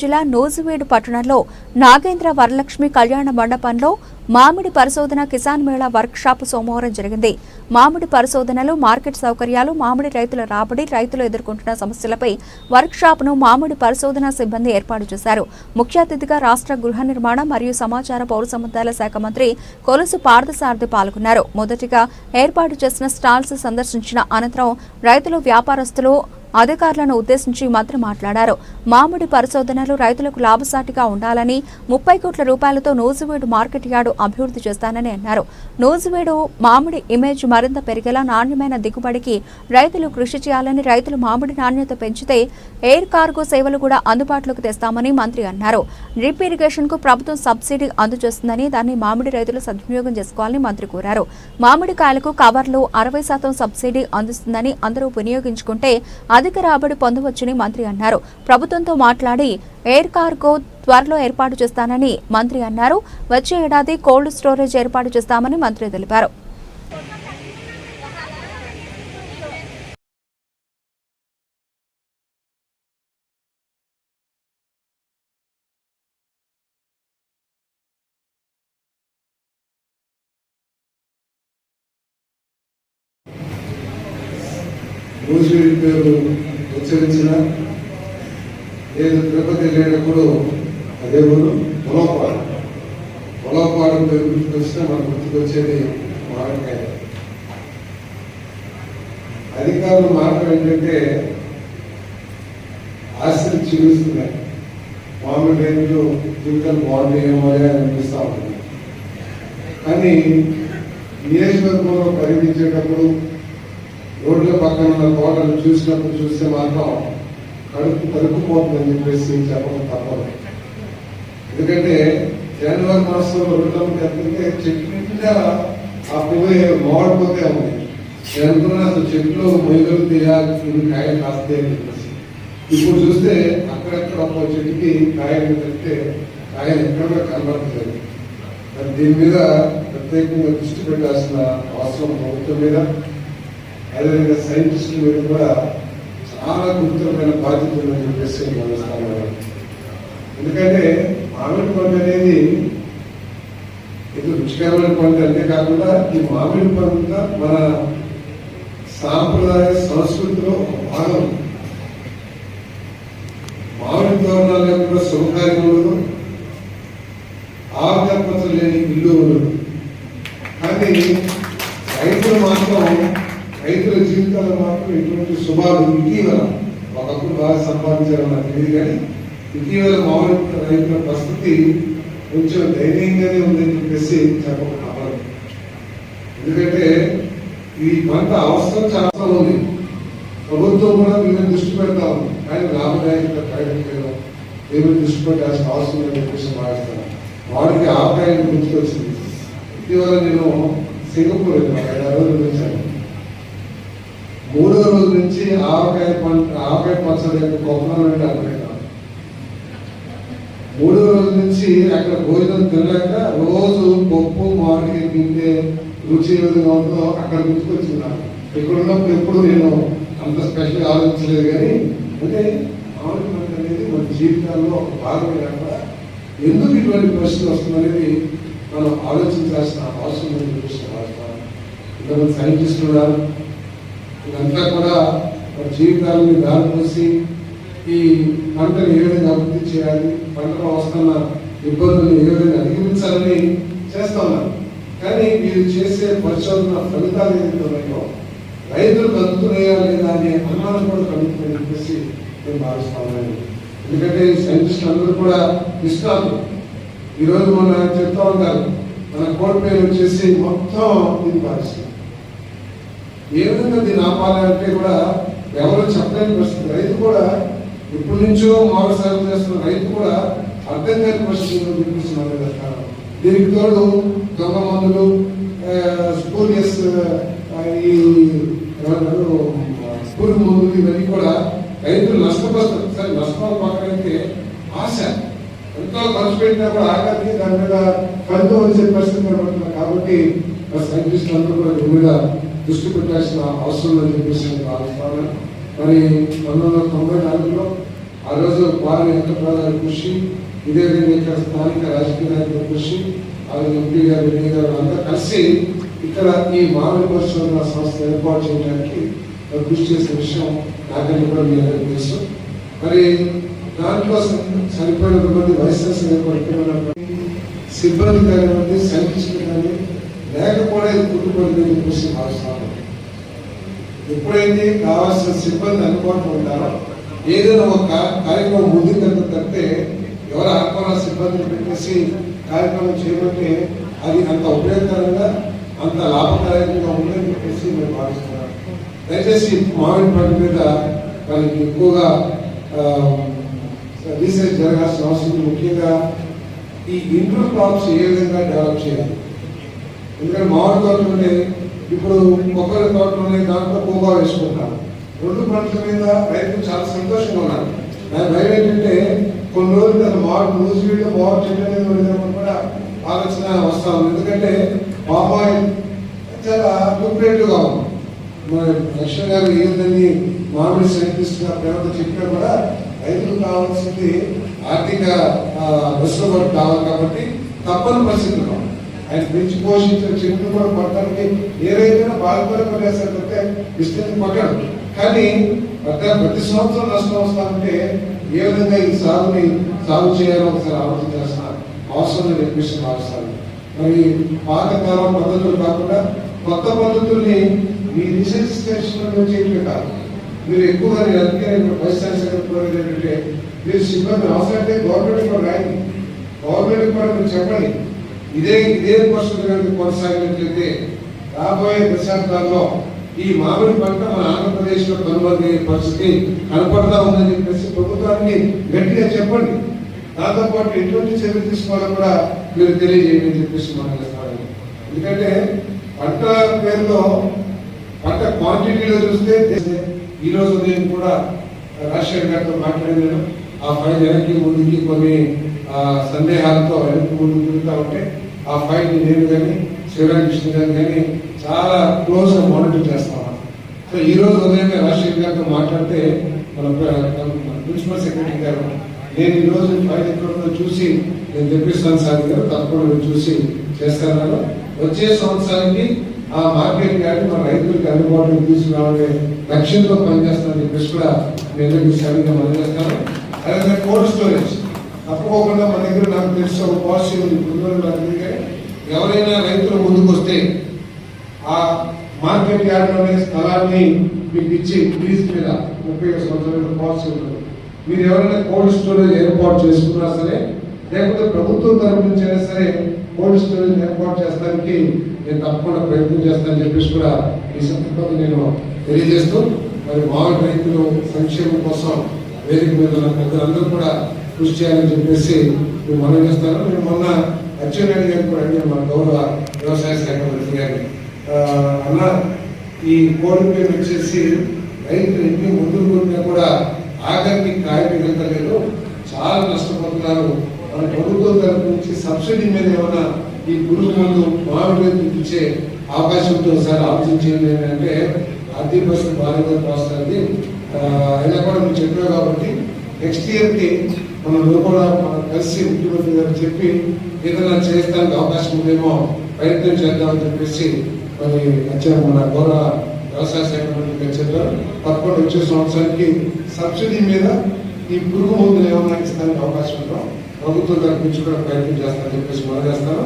జిల్లా నోజువేడు పట్టణంలో నాగేంద్ర వరలక్ష్మి కళ్యాణ మండపంలో మామిడి పరిశోధన కిసాన్ మేళా వర్క్ షాప్ సోమవారం జరిగింది. మామిడి పరిశోధనలు మార్కెట్ సౌకర్యాలు మామిడి రైతుల రాబడి రైతులు ఎదుర్కొంటున్న సమస్యలపై వర్క్ షాప్ను మామిడి పరిశోధన సిబ్బంది ఏర్పాటు చేశారు. ముఖ్య అతిథిగా రాష్ట్ర గృహ నిర్మాణ మరియు సమాచార పౌర సంబంధాల శాఖ మంత్రి కొలుసు పార్థసారథి పాల్గొన్నారు. మొదటిగా ఏర్పాటు చేసిన స్టాల్స్ సందర్శించిన అనంతరం రైతులు వ్యాపారస్తులు అధికారులను ఉద్దేశించి మంత్రి మాట్లాడారు. మామిడి పరిశోధనలు రైతులకు లాభసాటిగా ఉండాలని ముప్పై కోట్ల రూపాయలతో నూజివీడు మార్కెట్ యార్డు అభివృద్ధి చేస్తానని అన్నారు. నూజివీడు మామిడి ఇమేజ్ మరింత పెరిగేలా నాణ్యమైన దిగుబడికి రైతులు కృషి చేయాలని రైతులు మామిడి నాణ్యత పెంచితే ఎయిర్ కార్గో సేవలు కూడా అందుబాటులోకి తెస్తామని మంత్రి అన్నారు. డ్రిప్ ఇరిగేషన్కు ప్రభుత్వం సబ్సిడీ అందజేస్తుందని దాన్ని మామిడి రైతులు సద్వినియోగం చేసుకోవాలని మంత్రి కోరారు. మామిడికాయలకు కవర్లు అరవై శాతం సబ్సిడీ అందిస్తుందని అందరూ వినియోగించుకుంటే అధిక రాబడి పొందవచ్చని మంత్రి అన్నారు. ప్రభుత్వంతో మాట్లాడి ఎయిర్ కార్గో త్వరలో ఏర్పాటు చేస్తానని మంత్రి అన్నారు. వచ్చే ఏడాది కోల్డ్ స్టోరేజ్ ఏర్పాటు చేస్తామని మంత్రి తెలిపారు. రోజువీడి పేరు ఉచ్చరించిన నేను తిరుపతి వెళ్ళేటప్పుడు అదే ఊరు పొలపాడు పొలపాడు పేరు గుర్తుకొచ్చినా మనకు గుర్తుకొచ్చేది మామిడికాయ. అధికారులు మార్గం ఏంటంటే ఆశలు చూపిస్తున్నాయి మామిడి రైతులు జీవితాలు బాగుండేమో అని అనిపిస్తూ ఉంటుంది. కానీ నియోజకవర్గంలో పరిగణించేటప్పుడు రోడ్ల పక్కన ఉన్న తోటలు చూసినప్పుడు చూస్తే మాత్రం కడుపు తరుక్కుపోతుందని చెప్పేసి చెప్పడం తప్పదు. ఎందుకంటే జనవరి మాసంలో రోడ్ల మీద వెళ్తుంటే చెట్టు నిండా ఆ పువ్వు మాడిపోతే ఉంది. నేను అనుకున్నా అసలు చెట్లు మొయ్యలు తీయాలి కాయలు కాయ కాస్తే అని చెప్పేసి. ఇప్పుడు చూస్తే అక్కడక్కడ ఒక చెట్టుకి కాయలు పెడితే కాయలు ఎక్కడ కనబడుతుంది కనబడట్లేదు. దీని మీద ప్రత్యేకంగా దృష్టి పెట్టాల్సిన అవసరం ప్రభుత్వం మీద. అదేవిధంగా సైంటిస్టుల మీద కూడా చాలా గురుతరమైన బాధ్యత ఉందని చెప్పేసి భావిస్తాను ఎందుకంటే మామిడి పండు అనేది ఇది రుచికరమైన పండు అంతేకాకుండా ఈ మామిడి పంట మన సాంప్రదాయ సంస్కృతిలో ఒక భాగం. మామిడి తోరణాలు తోరణాల యొక్క శుభకార్యములు లేని ఇల్లు ఉండదు. కానీ రైతులు మాత్రం రైతుల జీవితాలు మాత్రం ఇటువంటి శుభాలు ఇటీవల ఒకప్పుడు బాగా సంపాదించారని నాకు తెలియదు కానీ ఇటీవల మామూలు రైతుల పరిస్థితి కొంచెం దయనీయంగానే ఉందని చెప్పేసి చెప్పకుండా ఎందుకంటే ఈ పంట అవసరం చాలా ఉంది. ప్రభుత్వం కూడా మీద దృష్టి పెడతా ఉంది. కానీ లాభదాయక ప్రకటించడం దీని దృష్టి పెట్టాల్సిన అవసరం ఉందని చెప్పేసి భావిస్తాను వాడికి ఆదాయం గుర్తుకొచ్చింది. ఇటీవల నేను సింగపూర్ వెళ్ళాను ఐదారు రోజులు వచ్చాను మూడో రోజు నుంచి ఆవకాయ పంట ఆవకాయ పచ్చడి యొక్క గొప్పతనం అర్థం మూడో రోజు నుంచి అక్కడ భోజనం తినలేక రోజు పప్పు మామిడికాయ తింటే రుచి ఏ విధంగా అక్కడ గుర్తుకొచ్చున్నాను నాకు ఇక్కడ ఉన్నప్పుడు ఎప్పుడు నేను అంత స్పెషల్గా ఆలోచించలేదు కానీ అంటే మామిడి పంట అనేది మన జీవితాల్లో ఒక భాగం లేకుండా ఎందుకు ఇటువంటి ప్రశ్న వస్తుందనేది మనం ఆలోచించాల్సిన అవసరం ఉందని చెప్పేసి ఇంతమంది సైంటిస్టులు ఉన్నారు ఇదంతా కూడా మన జీవితాలని దారిపోసి ఈ పంటను ఏ విధంగా అభివృద్ధి చేయాలి పంటలో వస్తున్న ఇబ్బందులను ఏ విధంగా అధిగమించాలని చేస్తున్నారు కానీ మీరు చేసే పరిశోధన ఫలితాలు ఏదైతే ఉన్నాయో రైతులు అందుతున్నాయా లేదా అనే అనుమానం కూడా కలుగుతుందని చెప్పేసి నేను భావిస్తున్నాను ఎందుకంటే సైంటిస్టులు అందరూ కూడా నిష్ణాతులు ఈరోజు మన చెప్తా ఉంటారు మన కోడ్ పేరు వచ్చేసి మొత్తం ఇది భావిస్తున్నాం ఏ విధంగా దీన్ని ఆపాలంటే కూడా ఎవరు చెప్పలేని పరిస్థితి రైతు కూడా ఇప్పటి నుంచో మామిడి సాగు చేస్తున్న రైతు కూడా అర్థం కాని పరిస్థితుల్లో చూపిస్తున్నారు దీనికి తోడు దొంగ మందులు స్పూరియస్ ఈ మందులు ఇవన్నీ కూడా రైతులు నష్టపరుస్తారు సరే నష్టం పక్కనైతే ఆశ. ఎంతో ఖర్చు పెట్టినా కూడా ఆఖరికి దాని మీద ఫలితం వచ్చే పరిస్థితి కనబడుతుంది కాబట్టి సైంటిస్టులు అందరూ కూడా దీని మీద దృష్టి పెట్టాల్సిన అవసరం ఉందని చెప్పేసి నేను భావిస్తాను మరి పంతొమ్మిది వందల తొంభై నాలుగులో ఆ రోజు వారి ప్రధాన కృషి ఇదే విధంగా ఇక్కడ స్థానిక రాజకీయ నాయకుల కృషి అలాగే ఎంపీ గారు ఎన్ని గారు అంతా కలిసి ఇక్కడ ఈ మానవ పరిశోధన సంస్థ ఏర్పాటు చేయడానికి కృషి చేసిన విషయం నాకని కూడా మీ అందరికీ తెలుసు. మరి దాంట్లో సరిపోయినటువంటి వైసెస్ ఏర్పడుతున్నటువంటి సిబ్బంది కానివ్వండి సైంటిస్టులు కానీ లేకపోవడం ఇది కుటుంబం చెప్పేసి భావిస్తాను ఎప్పుడైతే కావాల్సిన సిబ్బంది అందుబాటులో ఉంటారో ఏదైనా ఒక కార్యక్రమం ముందుకు తప్పితే ఎవరు ఆత్మల సిబ్బందిని పెట్టేసి కార్యక్రమం చేయబట్టే అది అంత ఉపయోగకరంగా అంత లాభదాయకంగా ఉందని చెప్పేసి మేము భావిస్తున్నాం దయచేసి మామిడి పంట మీద మనకి ఎక్కువగా రీసెర్చ్ జరగాల్సిన అవసరం ముఖ్యంగా ఈ ఇంటర్ క్రాప్స్ ఏ విధంగా డెవలప్ చేయాలి? ఎందుకంటే మామిడి తోటలు ఉంటే ఇప్పుడు కొబ్బరి తోటలోనే దాంట్లో పోగా వేసుకుంటారు. రెండు పంటల మీద రైతులు చాలా సంతోషంగా ఉన్నారు. నా భయం ఏంటంటే కొన్ని రోజులు అది మామిడి రోజు వీళ్ళు మామిడి చెట్టు మీద కూడా ఆలోచన వస్తా ఉంది. ఎందుకంటే పామాయిల్ చాలా లూక్రేటివ్గా ఉంది. మరి లక్ష్మణ్ గారు ఏంటని మామిడి సైంటిస్ట్గా ప్రేమతో చెప్పినా కూడా రైతులు కావాల్సింది ఆర్థిక ఆ, వెసులుబాటు కావాలి కాబట్టి తప్పని పరిస్థితులు ఆయన పెంచి పోషించిన చెట్లు కూడా పట్టడానికి ఏ రైతైనా బాధపడి పడేస్తారు తప్పితే విస్తృతి పట్టడు కానీ ప్రతి ప్రతి సంవత్సరం నష్టం వస్తామంటే ఏ విధంగా ఈ సాగుని సాగు చేయాలో ఒకసారి ఆలోచించాల్సిన అవసరం నేను అవసరం భావిస్తాను మరి పాతకాలం పద్ధతులు కాకుండా కొత్త పద్ధతుల్ని మీ రీసెర్చ్ స్టేషన్లో కాదు మీరు ఎక్కువగా నేను అందుకే వైస్ ఛాన్సలర్ కూడా ఏంటంటే మీరు సిబ్బంది అవసరమైతే గవర్నమెంట్ కూడా రాయండి. గవర్నమెంట్ కూడా మీరు చెప్పండి. ఇదే ఇదే పరిస్థితి కనుక కొనసాగినట్లయితే రాబోయే దశాబ్దాల్లో ఈ మామిడి పంట మన ఆంధ్రప్రదేశ్లో కనుమరుగే పరిస్థితి కనపడతా ఉందని చెప్పేసి ప్రభుత్వానికి గట్టిగా చెప్పండి. దాంతో పాటు ఎటువంటి చర్యలు తీసుకోవాలో కూడా మీరు తెలియజేయండి అని చెప్పేసి మనం ఎందుకంటే పంట పేరులో పంట క్వాంటిటీలో చూస్తే ఈరోజు ఈ రోజు కూడా రాజశేఖర్ గారితో మాట్లాడినాను ఆ ఫైల్ వెనక్కి ముందుకి కొన్ని ఆ, సందేహాలతో వెనక్కి ముందుకు తిరుగుతూ ఉంటే ఆ ఫైల్ నేను కానీ శివరామకృష్ణ గారు కానీ చాలా క్లోజ్గా మానిటర్ చేస్తాం సో ఈ రోజు రాజశేఖర్ గారితో మాట్లాడితే మన ప్రిన్సిపల్ సెక్రటరీ గారు నేను ఈ రోజు ఫైల్ ఎక్కడ చూసి నేను తెప్పిస్తాను సార్ గారు తప్పకుండా చూసి చేస్తాను వచ్చే సంవత్సరానికి ఆ మార్కెట్ కానీ మన రైతులకు అందుబాటులోకి తీసుకురావాలనే లక్ష్యంతో పనిచేస్తానని చెప్పేసి కూడా నేను సరిగ్గా మనం చేస్తాను. అలాగే కోల్డ్ స్టోరేజ్. తప్పకుండా మన దగ్గర నాకు తెలిసి ఒక పాలసీ ఉంది ముందుకే నాకు ఎవరైనా రైతులు ముందుకు వస్తే ఆ మార్కెట్ యార్డ్లోనే స్థలాన్ని మీకు ఇచ్చి లీజ్ మీద ముప్పై సంవత్సరాల పాలసీ ఉంటుంది. మీరు ఎవరైనా కోల్డ్ స్టోరేజ్ ఏర్పాటు చేసుకున్నా సరే లేకపోతే ప్రభుత్వం తరపు నుంచి అయినా సరే కోల్డ్ స్టోరేజ్ ఏర్పాటు చేస్తానికి నేను తప్పకుండా ప్రయత్నం చేస్తానని చెప్పేసి కూడా ఈ సందర్భంగా నేను తెలియజేస్తూ మరి మామూలు రైతులు సంక్షేమం కోసం వేదిక మీద ఉన్న పెద్దలందరూ కూడా కృషి చేయాలని చెప్పేసి మేము మనం చేస్తాను మేము మొన్న అచ్చెన్నాయుడు గారు కూడా అంటే మన గౌరవ వ్యవసాయ శాఖ మంత్రి గారిని. అన్న ఈ కోడి పేరు వచ్చేసి రైతులు ఎన్ని ముందు కొట్టినా కూడా ఆఖరికి కాయ మిగలలేదు చాలా నష్టపోతున్నారు. మన ప్రభుత్వం తరపు నుంచి సబ్సిడీ మీద ఏమైనా ఈ పురుగు మందు మామిడి ఇచ్చే అవకాశం ఉంటే ఒకసారి ఆలోచించేది ఏంటంటే ఆర్థిక పరిస్థితి బాగా వస్తుంది అయినా కూడా మీరు చెప్పారు కాబట్టి నెక్స్ట్ ఇయర్కి మనం కూడా కలిసి ముఖ్యమంత్రి గారు చెప్పి ఏదైనా చేయడానికి అవకాశం ఉందేమో ప్రయత్నం చేద్దామని చెప్పేసి మరి వచ్చారు మన గౌరవ వ్యవసాయ శాఖ మంత్రి గారు చెప్పారు తప్పకుండా వచ్చే సంవత్సరానికి సబ్సిడీ మీద ఈ పురుగు మందులు ఏమైనా ఇస్తానికి అవకాశం ఉందో ప్రభుత్వం తరపు నుంచి కూడా ప్రయత్నం చేస్తానని చెప్పేసి మనం చేస్తాను.